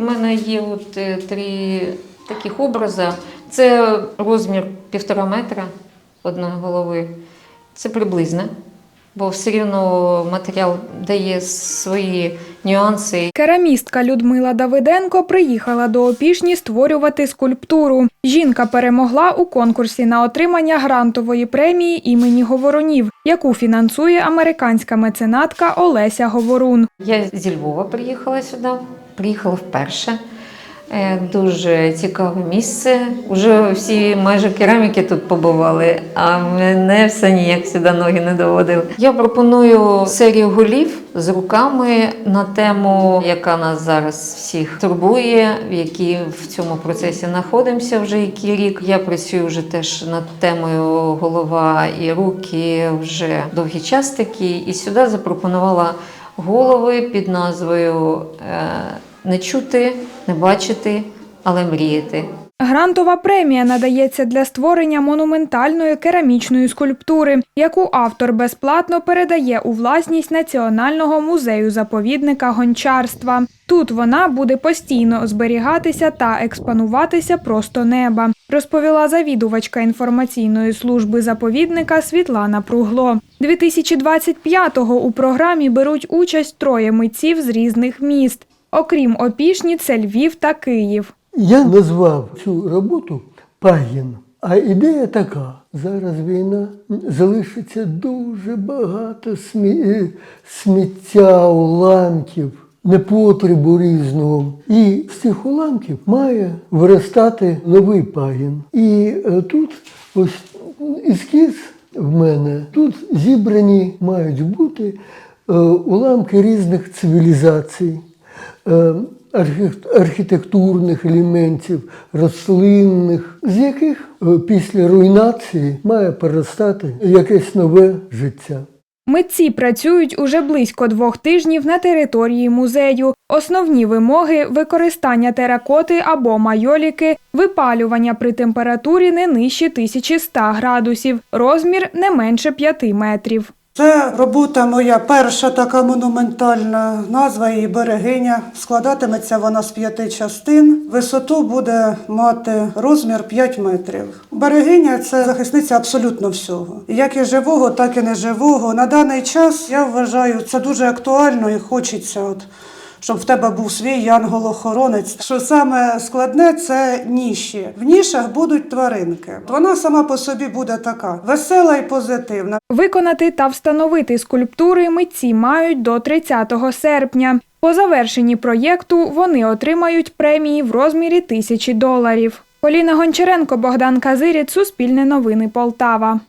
У мене є от е, три таких образи. Це розмір півтора метра одної голови. Це приблизно, бо все рівно матеріал дає свої нюанси. Керамістка Людмила Давиденко приїхала до Опішні створювати скульптуру. Жінка перемогла у конкурсі на отримання грантової премії імені Говорунів, яку фінансує американська меценатка Олеся Говорун. Я зі Львова приїхала сюди, приїхала вперше. Е, Дуже цікаве місце. Уже всі майже кераміки тут побували, а мене все ніяк сюди ноги не доводили. Я пропоную серію голів з руками на тему, яка нас зараз всіх турбує, в якій в цьому процесі знаходимося вже який рік. Я працюю вже теж над темою голова і руки вже довгий час такі, і сюди запропонувала голови під назвою е, Не чути, не бачити, але мріяти. Грантова премія надається для створення монументальної керамічної скульптури, яку автор безплатно передає у власність Національного музею заповідника гончарства. Тут вона буде постійно зберігатися та експонуватися просто неба, розповіла завідувачка інформаційної служби заповідника Світлана Пругло. 2025-го у програмі беруть участь троє митців з різних міст. Окрім Опішні, це Львів та Київ. Я назвав цю роботу пагін. А ідея така: зараз війна залишиться дуже багато смі... е, сміття, уламків, непотребу різного. І з цих уламків має виростати новий пагін. І е, тут ось ескіз в мене. Тут зібрані мають бути е, уламки різних цивілізацій. Е, архі- архітектурних елементів, рослинних, з яких е, після руйнації має перестати якесь нове життя. Митці працюють уже близько двох тижнів на території музею. Основні вимоги використання теракоти або майоліки, випалювання при температурі не нижче 1100 градусів, розмір не менше 5 метрів. Це робота моя перша така монументальна назва її берегиня. Складатиметься вона з п'яти частин. Висоту буде мати розмір 5 метрів. Берегиня це захисниця абсолютно всього. Як і живого, так і неживого. На даний час я вважаю це дуже актуально і хочеться. От щоб в тебе був свій янгол-охоронець. Що саме складне, це ніші. В нішах будуть тваринки. Вона сама по собі буде така весела і позитивна. Виконати та встановити скульптури митці мають до 30 серпня. По завершенні проєкту вони отримають премії в розмірі тисячі доларів. Поліна Гончаренко, Богдан Казиріць, Суспільне новини Полтава.